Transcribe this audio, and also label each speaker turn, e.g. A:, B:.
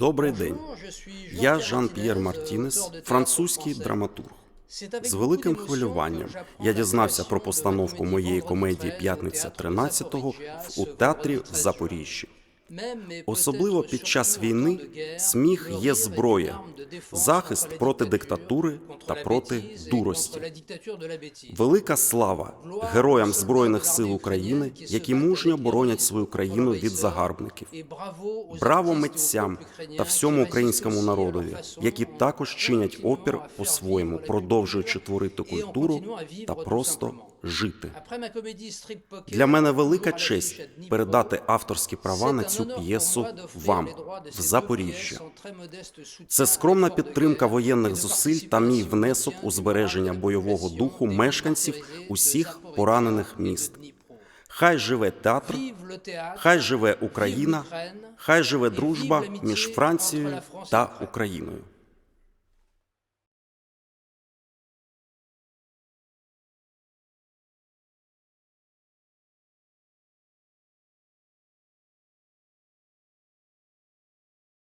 A: Добрий день. Я Жан-П'єр Мартінес, французький драматург. З великим хвилюванням я дізнався про постановку моєї комедії П'ятниця 13-го в у театрі в Запоріжжі. Особливо під час війни сміх є зброя, захист проти диктатури та проти дурості. Велика слава героям Збройних сил України, які мужньо боронять свою країну від загарбників. Браво митцям та всьому українському народові, які також чинять опір по-своєму, продовжуючи творити культуру та просто жити. Для мене велика честь передати авторські права на цю п'єсу вам в Запоріжжя. Це скромна підтримка воєнних зусиль та мій внесок у збереження бойового духу мешканців усіх поранених міст. Хай живе театр, хай живе Україна, хай живе дружба між Францією та Україною.